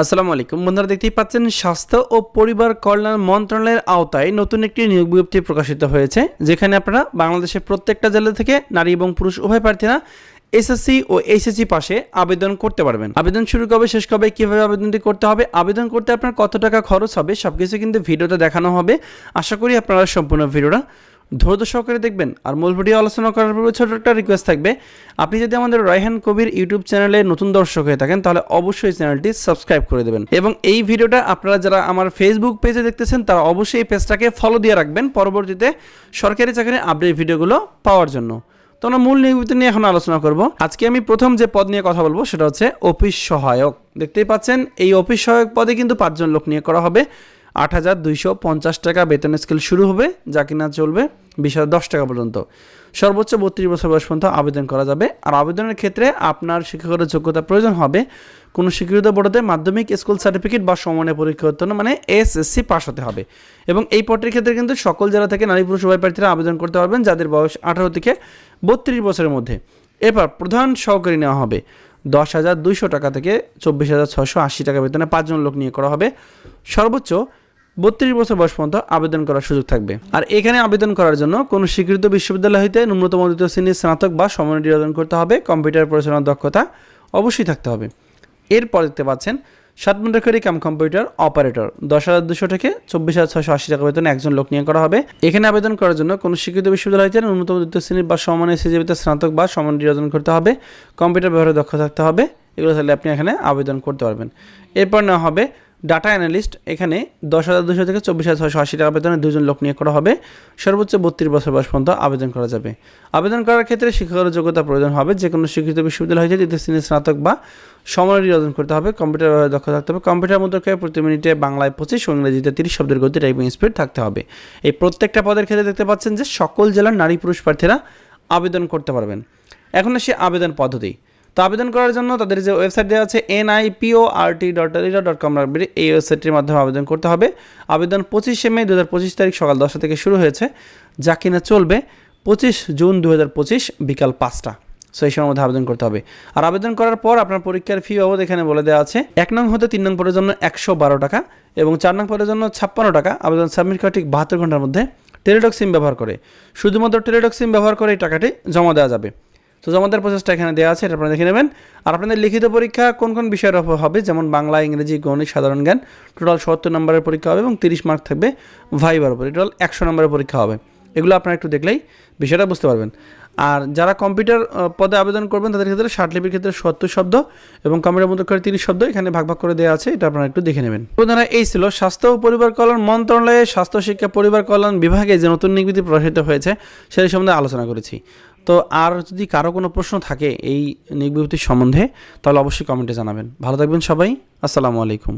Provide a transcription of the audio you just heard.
আসসালামু আলাইকুম। বন্ধুরা, দেখতেই পাচ্ছেন, স্বাস্থ্য ও পরিবার কল্যাণ মন্ত্রণালয়ের আওতায় নতুন একটি নিয়োগ বিজ্ঞপ্তি প্রকাশিত হয়েছে, যেখানে আপনারা বাংলাদেশের প্রত্যেকটা জেলা থেকে নারী এবং পুরুষ উভয় প্রার্থীরা এসএসসি ও এইচএসসি পাশে আবেদন করতে পারবেন। আবেদন শুরু কবে, শেষ কবে, কীভাবে আবেদনটি করতে হবে, আবেদন করতে আপনার কত টাকা খরচ হবে, সবকিছু কিন্তু ভিডিওতে দেখানো হবে। আশা করি আপনারা সম্পূর্ণ ভিডিওটা ধৈর্য সহকারে দেখবেন আর মূল ভিডিও আলোচনা করার পূর্বে ছোট একটা রিকোয়েস্ট থাকবে। আপনি যদি আমাদের রায়হান কবির ইউটিউব চ্যানেলে নতুন দর্শক হয়ে থাকেন, তাহলে অবশ্যই চ্যানেলটি সাবস্ক্রাইব করে দেবেন। এবং এই ভিডিওটা আপনারা যারা আমার ফেসবুক পেজে দেখতেছেন, তারা অবশ্যই এই পেজটাকে ফলো দিয়ে রাখবেন পরবর্তীতে সরকারি চাকরির আপডেট ভিডিওগুলো পাওয়ার জন্য। তো আমরা মূল নিয়োগ নিয়ে এখন আলোচনা করব। আজকে আমি প্রথম যে পদ নিয়ে কথা বলব, সেটা হচ্ছে অফিস সহায়ক। দেখতেই পাচ্ছেন, এই অফিস সহায়ক পদে কিন্তু পাঁচজন লোক নিয়ে করা হবে। আট হাজার দুইশো পঞ্চাশ টাকা বেতন স্কেল শুরু হবে, যা কিনা চলবে বিশ হাজার দশ টাকা পর্যন্ত। সর্বোচ্চ বত্রিশ বছর বয়স পর্যন্ত আবেদন করা যাবে। আর আবেদনের ক্ষেত্রে আপনার শিক্ষকের যোগ্যতা প্রয়োজন হবে কোনো স্বীকৃত বোর্ডে মাধ্যমিক স্কুল সার্টিফিকেট বা সমানের পরীক্ষা উত্তীর্ণ মানে এসএসসি পাস হতে হবে। এবং এই পদটির ক্ষেত্রে কিন্তু সকল জেলা থেকে নারী পুরুষ উভয় প্রার্থীরা আবেদন করতে পারবেন, যাদের বয়স আঠারো থেকে বত্রিশ বছরের মধ্যে। এরপর প্রধান সহকারী নেওয়া হবে। দশ হাজার দুইশো টাকা থেকে চব্বিশ হাজার ছশো আশি টাকা বেতনে পাঁচজন লোক নিয়ে করা হবে। সর্বোচ্চ বত্রিশ বছর বয়স পর্যন্ত আবেদন করার সুযোগ থাকবে। আর এখানে আবেদন করার জন্য কোনো স্বীকৃত বিশ্ববিদ্যালয় হইতে ন্যূনতম দ্বিতীয় শ্রেণির স্নাতক বা সমন্বয় আবেদন করতে হবে, কম্পিউটার পরিচালনার দক্ষতা অবশ্যই থাকতে হবে। এরপর দেখতে পাচ্ছেন, সাত কাম কম্পিউটার অপারেটর, দশ হাজার দুশো থেকে চব্বিশ হাজার ছশো আশি টাকা বেতনে একজন লোক নিয়োগ করা হবে। এখানে আবেদন করার জন্য কোনো স্বীকৃত বিশ্ববিদ্যালয় হইতে ন্যূনতম দ্বিতীয় শ্রেণির বা সমানের সিজিবিতে স্নাতক বা সমন্বয় আবেদন করতে হবে, কম্পিউটার ব্যবহারে দক্ষ থাকতে হবে, এগুলো তাহলে আপনি এখানে আবেদন করতে পারবেন। এরপর নেওয়া হবে ডাটা অ্যানালিস্ট এখানে দশ হাজার দুশো থেকে চব্বিশ হাজার ছশো আশি টাকা বেতনে দুজন লোক নিয়োগ করা হবে। সর্বোচ্চ বত্রিশ বছর বয়স পর্যন্ত আবেদন করা যাবে। আবেদন করার ক্ষেত্রে শিক্ষাগত যোগ্যতা প্রয়োজন হবে। যে কোনো স্বীকৃত বিশ্ববিদ্যালয় হয়েছে দ্বিতীয় শ্রেণির স্নাতক বা সমন্বয় অর্জন করতে হবে। কম্পিউটার ব্যবহারে দক্ষ থাকতে হবে। কম্পিউটার মুদ্রাকে প্রতি মিনিটে বাংলায় পঁচিশ, ইংরেজিতে তিরিশ শব্দের গতি টাইপিং স্পিড থাকতে হবে। এই প্রত্যেকটা পদের ক্ষেত্রে দেখতে পাচ্ছেন যে সকল জেলার নারী পুরুষ প্রার্থীরা আবেদন করতে পারবেন। এখন আসি আবেদন পদ্ধতি। তো আবেদন করার জন্য তাদের যে ওয়েবসাইট দেওয়া আছে N I P O R T dot dot com এই ওয়েবসাইটটির মাধ্যমে আবেদন করতে হবে। আবেদন পঁচিশে মে দু হাজার পঁচিশ তারিখ সকাল দশটা থেকে শুরু হয়েছে। যা কিনা চলবে পঁচিশ জুন দু হাজার পঁচিশ বিকাল পাঁচটা। সো এই সময়ের মধ্যে আবেদন করতে হবে। আর আবেদন করার পর আপনার পরীক্ষার ফি বাবদ এখানে বলে দেওয়া আছে, এক নং হতে তিন নং পদের জন্য একশো বারো টাকা এবং চার নং পদের জন্য ছাপ্পান্ন টাকা। আবেদন সাবমিট করা ঠিক বাহাত্তর ঘণ্টার মধ্যে টেলিডক সিম ব্যবহার করে। শুধুমাত্র টেলিডক সিম ব্যবহার করে এই টাকাটি জমা দেওয়া যাবে। তো জমাদার প্রসেসটা এখানে দেওয়া আছে, এটা আপনারা দেখে নেবেন। আর আপনাদের লিখিত পরীক্ষা কোন কোন বিষয়ের ওপর হবে? যেমন বাংলা, ইংরেজি, গণিত, সাধারণ জ্ঞান। টোটাল সত্তর নম্বরের পরীক্ষা হবে এবং তিরিশ মার্ক থাকবে ভাইবার উপরে। টোটাল একশো নম্বরের পরীক্ষা হবে। এগুলো আপনারা একটু দেখলেই বিষয়টা বুঝতে পারবেন। আর যারা কম্পিউটার পদে আবেদন করবেন, তাদের ক্ষেত্রে ষাটলিপির ক্ষেত্রে সত্তর শব্দ এবং কম্পিউটার মধ্যে করে তিরিশ শব্দ এখানে ভাগ ভাগ করে দেওয়া আছে, এটা আপনারা একটু দেখে নেবেন। বন্ধুরা এই ছিল, স্বাস্থ্য ও পরিবার কল্যাণ মন্ত্রণালয়ে স্বাস্থ্য, শিক্ষা, পরিবার কল্যাণ বিভাগে যে নতুন নির্বিধি প্রকাশিত হয়েছে, সেই সম্বন্ধে আলোচনা করেছি। তো আর যদি কারও কোনো প্রশ্ন থাকে এই নিয়োগ সম্বন্ধে, তাহলে অবশ্যই কমেন্টে জানাবেন। ভালো থাকবেন সবাই, আসসালামু আলাইকুম।